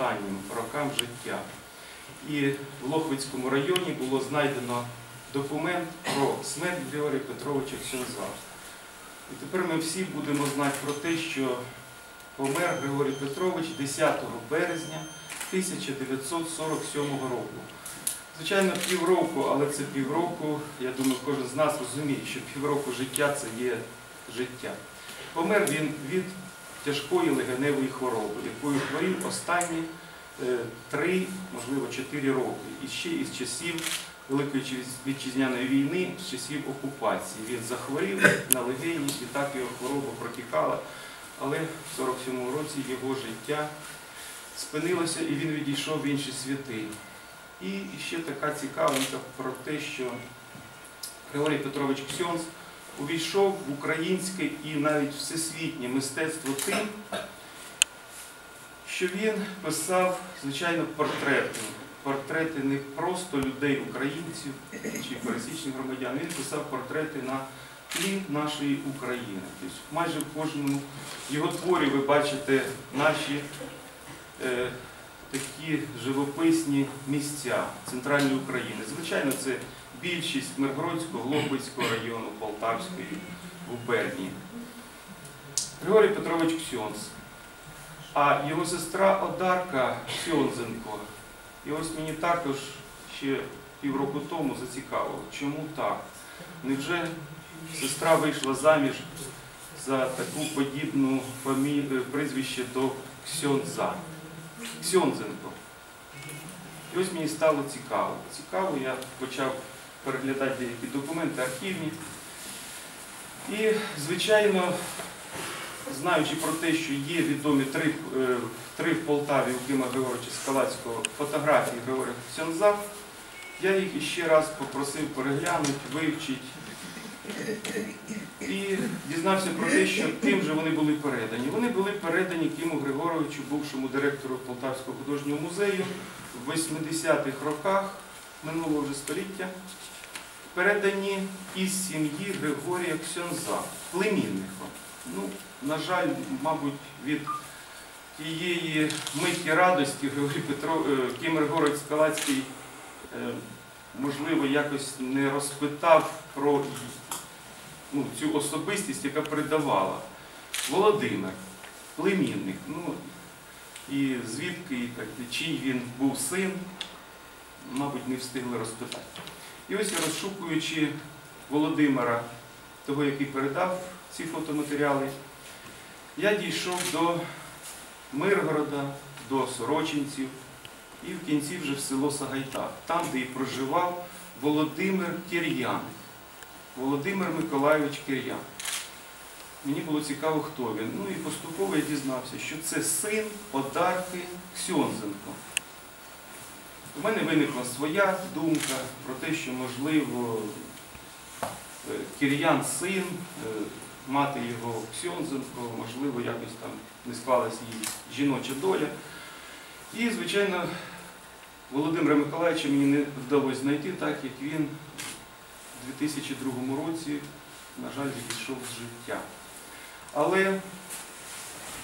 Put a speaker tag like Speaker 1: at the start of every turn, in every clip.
Speaker 1: останнім рокам життя. І в Лохвицькому районі було знайдено документ про смерть Григорія Петровича Ксьонза. І тепер ми всі будемо знати про те, що помер Григорій Петрович 10 березня 1947 року. Звичайно, півроку, але це півроку, я думаю, кожен з нас розуміє, що півроку життя це є життя. Помер він від тяжкої легеневої хвороби, якою хворів останні е, три, можливо, чотири роки. І ще із часів Великої вітчизняної війни, з часів окупації. Він захворів на легені, і так його хвороба протікала. Але в 47-му році його життя спинилося і він відійшов в інші світи. І ще така цікавинка про те, що Григорій Петрович Ксьонс увійшов в українське і навіть всесвітнє мистецтво тим, що він писав, звичайно, портрети. Портрети не просто людей, українців чи пересічних громадян. Він писав портрети на тлі нашої України. Тобто майже в кожному його творі ви бачите наші е, такі живописні місця центральної України. Звичайно, це більшість Миргородського, Глобицького району, Полтавської губернії. Григорій Петрович Ксьонс. А його сестра Одарка Ксьонзенко. І ось мені також ще півроку тому зацікавило, чому так? Невже сестра вийшла заміж за таку подібну фамі... е, прізвище до Ксьонза? Ксьонзенко. І ось мені стало цікаво. Цікаво, я почав переглядати деякі документи архівні. І, звичайно, знаючи про те, що є відомі три, е, три в Полтаві у Кима Григоровича Скалацького фотографії Григорія Ксьонза, я їх іще раз попросив переглянути, вивчити. І дізнався про те, що ким же вони були передані. Вони були передані Киму Григоровичу, бувшому директору Полтавського художнього музею в 80-х роках минулого вже століття, передані із сім'ї Григорія Ксьонза, племінником. Ну, на жаль, мабуть, від тієї миті радості Григорій Петро, е, Ким Григорович Скалацький, е, можливо, якось не розпитав про ну, цю особистість, яка передавала. Володимир, племінник. Ну, і звідки, і так, чий він був син, мабуть, не встигли розпитати. І ось розшукуючи Володимира, того, який передав ці фотоматеріали, я дійшов до Миргорода, до Сорочинців і в кінці вже в село Сагайта, там, де і проживав Володимир Кір'ян. Володимир Миколайович Кир'ян. Мені було цікаво, хто він. Ну і поступово я дізнався, що це син Одарки Ксьонзенко. У мене виникла своя думка про те, що, можливо, е, Кир'ян син, е, мати його Ксьонзенко, можливо, якось там не склалась її жіноча доля. І, звичайно, Володимира Миколаївича мені не вдалося знайти, так як він у 2002 році, на жаль, відійшов з життя. Але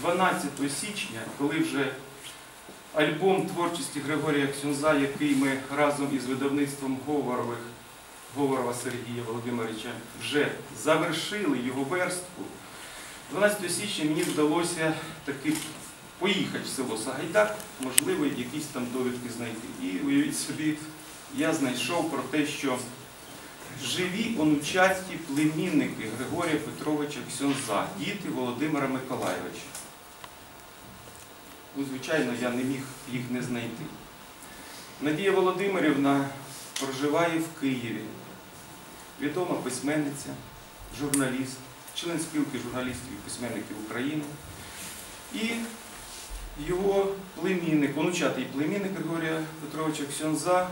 Speaker 1: 12 січня, коли вже альбом творчості Григорія Ксюнза, який ми разом із видавництвом Говорових, Говорова Сергія Володимировича вже завершили його верстку, 12 січня мені вдалося таки поїхати в село Сагайдак, можливо, якісь там довідки знайти. І уявіть собі, я знайшов про те, що живі онучасті племінники Григорія Петровича Ксьонза, діти Володимира Миколайовича. Ну, звичайно, я не міг їх не знайти. Надія Володимирівна проживає в Києві. Відома письменниця, журналіст, член спілки журналістів і письменників України. І його племінник, онучатий племінник Григорія Петровича Ксьонза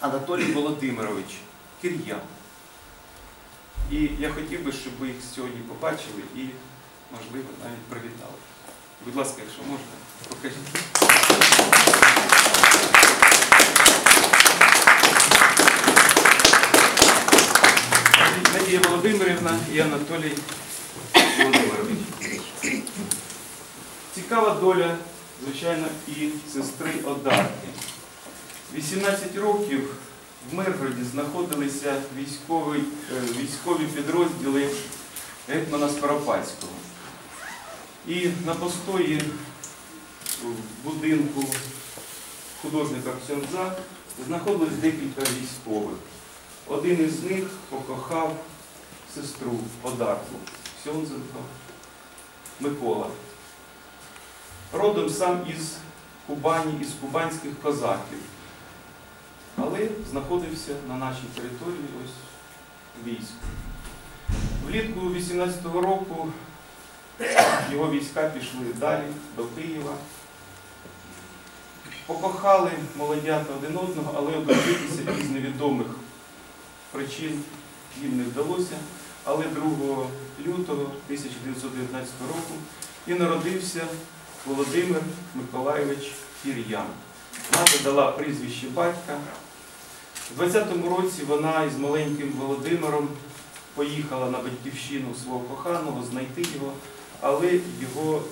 Speaker 1: Анатолій Володимирович Кир'ян. І я хотів би, щоб ви їх сьогодні побачили і, можливо, навіть привітали. Будь ласка, якщо можна, покажіть. Надія Володимирівна і Анатолій Володимирович. цікава доля, звичайно, і сестри Одарки. 18 років в Миргороді знаходилися військові, е, військові підрозділи гетьмана Скоропадського. І на постої в будинку художника Ксьонза знаходилось декілька військових. Один із них покохав сестру Одарку Ксьонзенко Микола. Родом сам із Кубані, із кубанських козаків. Але знаходився на нашій території ось в війську. Влітку 18-го року його війська пішли далі до Києва. Покохали молодята один одного, але одружитися із невідомих причин їм не вдалося. Але 2 лютого 1919 року і народився Володимир Миколайович Кір'ян. Мати дала прізвище батька. У 20-му році вона із маленьким Володимиром поїхала на батьківщину свого коханого знайти його, але його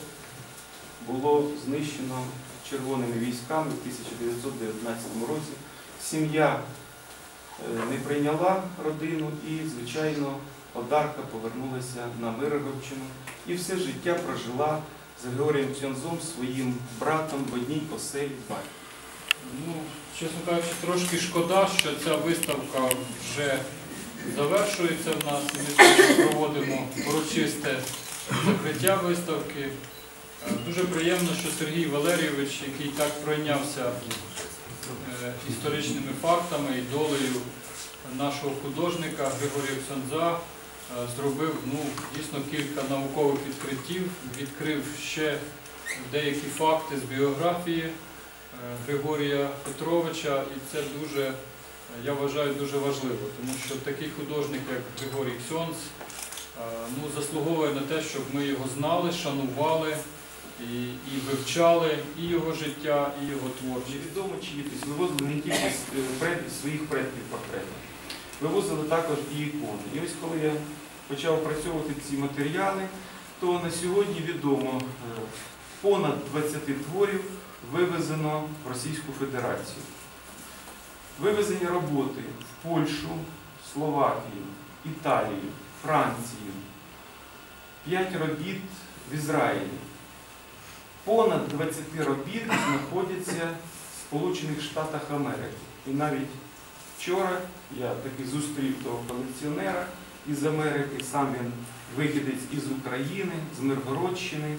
Speaker 1: було знищено червоними військами в 1919 році. Сім'я е, не прийняла родину і, звичайно, Одарка повернулася на Мирогорщину і все життя прожила з Георгієм Цьонзом, своїм братом в одній оселі батька.
Speaker 2: Ну, чесно кажучи, трошки шкода, що ця виставка вже завершується в нас. Ми проводимо урочисте закриття виставки. Е, Дуже приємно, що Сергій Валерійович, який так пройнявся е, історичними фактами і долею нашого художника Григорія Ксанза, е, зробив ну, дійсно кілька наукових відкриттів, відкрив ще деякі факти з біографії. Григорія Петровича, і це дуже, я вважаю, дуже важливо, тому що такий художник, як Григорій Ксьонц, е, ну, заслуговує на те, щоб ми його знали, шанували і, і вивчали і його життя, і його творчість.
Speaker 1: відомо, чи є тобто вивозили не тільки е, своїх предків портрети, вивозили також і ікони. І ось коли я почав опрацьовувати ці матеріали, то на сьогодні відомо е, понад 20 творів вивезено в Російську Федерацію. Вивезені роботи в Польщу, Словакію, Італію, Францію, 5 робіт в Ізраїлі. Понад 20 робіт знаходяться в Сполучених Штатах Америки. І навіть вчора я таки зустрів того колекціонера із Америки, сам він вихідець із України, з Миргородщини.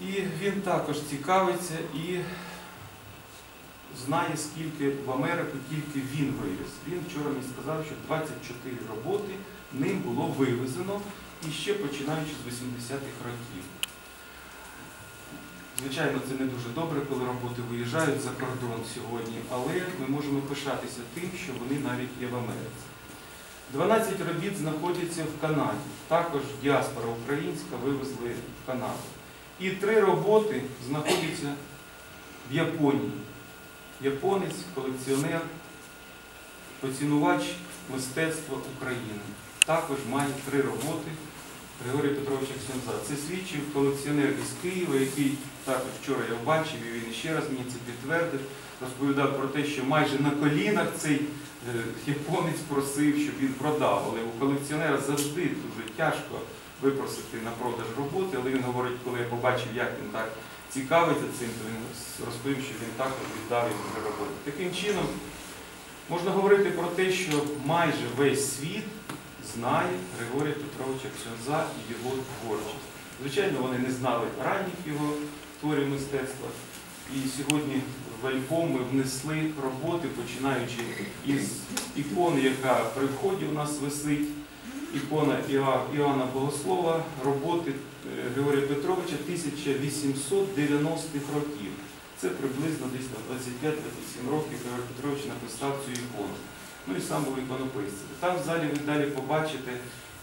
Speaker 1: І він також цікавиться і знає, скільки в Америку тільки він вивез. Він вчора мені сказав, що 24 роботи ним було вивезено і ще починаючи з 80-х років. Звичайно, це не дуже добре, коли роботи виїжджають за кордон сьогодні, але ми можемо пишатися тим, що вони навіть є в Америці. 12 робіт знаходяться в Канаді. Також діаспора українська вивезли в Канаду. І три роботи знаходяться в Японії. Японець, колекціонер, поцінувач мистецтва України. Також має три роботи Григорія Петровича Ксенза. Це свідчив колекціонер із Києва, який також вчора я бачив, і він ще раз мені це підтвердив, розповідав про те, що майже на колінах цей е, японець просив, щоб він продав. Але у колекціонера завжди дуже тяжко випросити на продаж роботи, але він говорить, коли я побачив, як він так цікавиться цим, то він розповів, що він також віддав йому три роботи. Таким чином, можна говорити про те, що майже весь світ знає Григорія Петровича Ксьонза і його творчість. Звичайно, вони не знали ранніх його творів мистецтва. І сьогодні в альбом ми внесли роботи, починаючи із ікони, яка при вході у нас висить, ікона Іоанна Богослова, роботи е, Григорія Петровича 1890-х років. Це приблизно десь на 25-27 років Григорій Петрович написав цю ікону. Ну і сам був іконописцем. Там в залі ви далі побачите,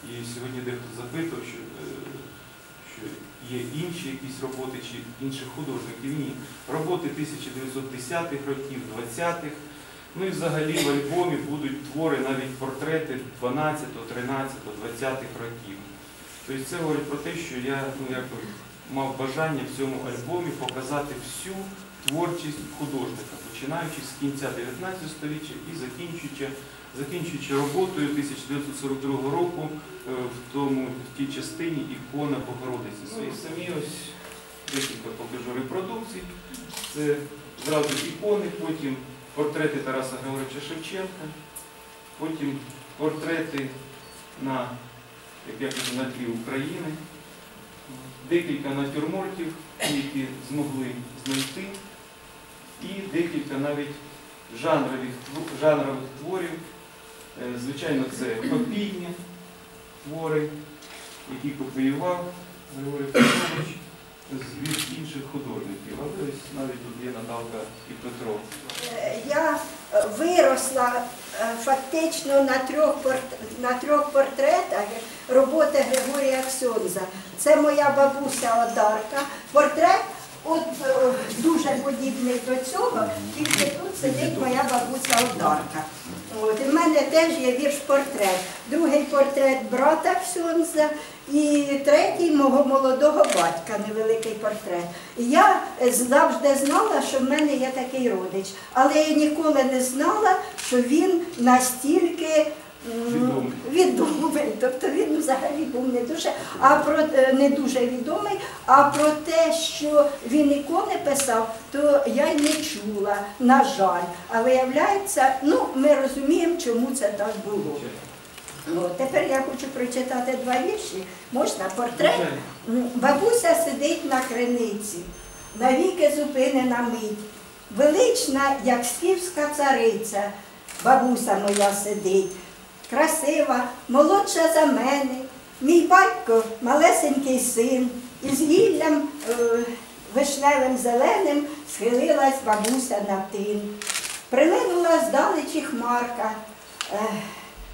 Speaker 1: і сьогодні дехто запитав, що, е, що є інші якісь роботи чи інших художників. Ні. Роботи 1910-х років, 20-х. Ну і взагалі в альбомі будуть твори, навіть портрети 12, 13, 20-х років. Тобто це говорить про те, що я ну, якби мав бажання в цьому альбомі показати всю творчість художника, починаючи з кінця 19 століття і закінчуючи, закінчуючи роботою 1942 року е, в, тому, в тій частині ікона Богородиці. Свої самі ось декілька покажу репродукцій. Це зразу ікони, потім портрети Тараса Григоровича Шевченка, потім портрети на, як я кажу, на тлі України, декілька натюрмортів, які змогли знайти, і декілька навіть жанрових, жанрових творів. Е, Звичайно, це копійні твори, які копіював Григорій Петрович від інших художників. Але ось навіть тут є Наталка і Петро.
Speaker 3: Е, Я е, виросла е, фактично на трьох, на трьох портретах роботи Григорія Ксьонза. Це моя бабуся Одарка. Портрет от, е, дуже подібний до цього, тільки тут сидить моя бабуся Одарка. От, і в мене теж є вірш-портрет. Другий портрет брата Ксьонза і третій мого молодого батька, невеликий портрет. Я завжди знала, що в мене є такий родич, але я ніколи не знала, що він настільки
Speaker 1: Відомий.
Speaker 3: відомий. Тобто він взагалі був не дуже, а про е, не дуже відомий. А про те, що він ікони писав, то я й не чула, на жаль. А виявляється, ну ми розуміємо, чому це так було. Ну, тепер я хочу прочитати два вірші. Можна портрет? Бабуся сидить на криниці, навіки зупинена мить. Велична, як скіфська цариця, бабуся моя сидить, красива, молодша за мене. Мій батько малесенький син, із гіллям е, вишневим зеленим схилилась бабуся на тин. Прилинула здалечі хмарка е,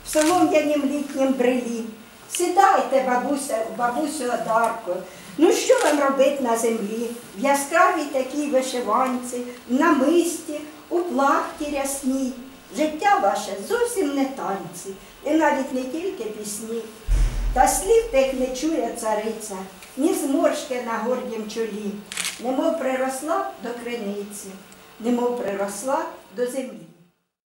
Speaker 3: в солом'янім літнім брилі. Сідайте, бабуся, бабусю Одарко. Ну що вам робить на землі? В яскравій такій вишиванці, в намисті, у плахті рясній. Життя ваше зовсім не танці, і навіть не тільки пісні. Та слів тих не чує цариця, ні зморшки на гордім чолі, немов приросла до криниці, немов приросла до землі.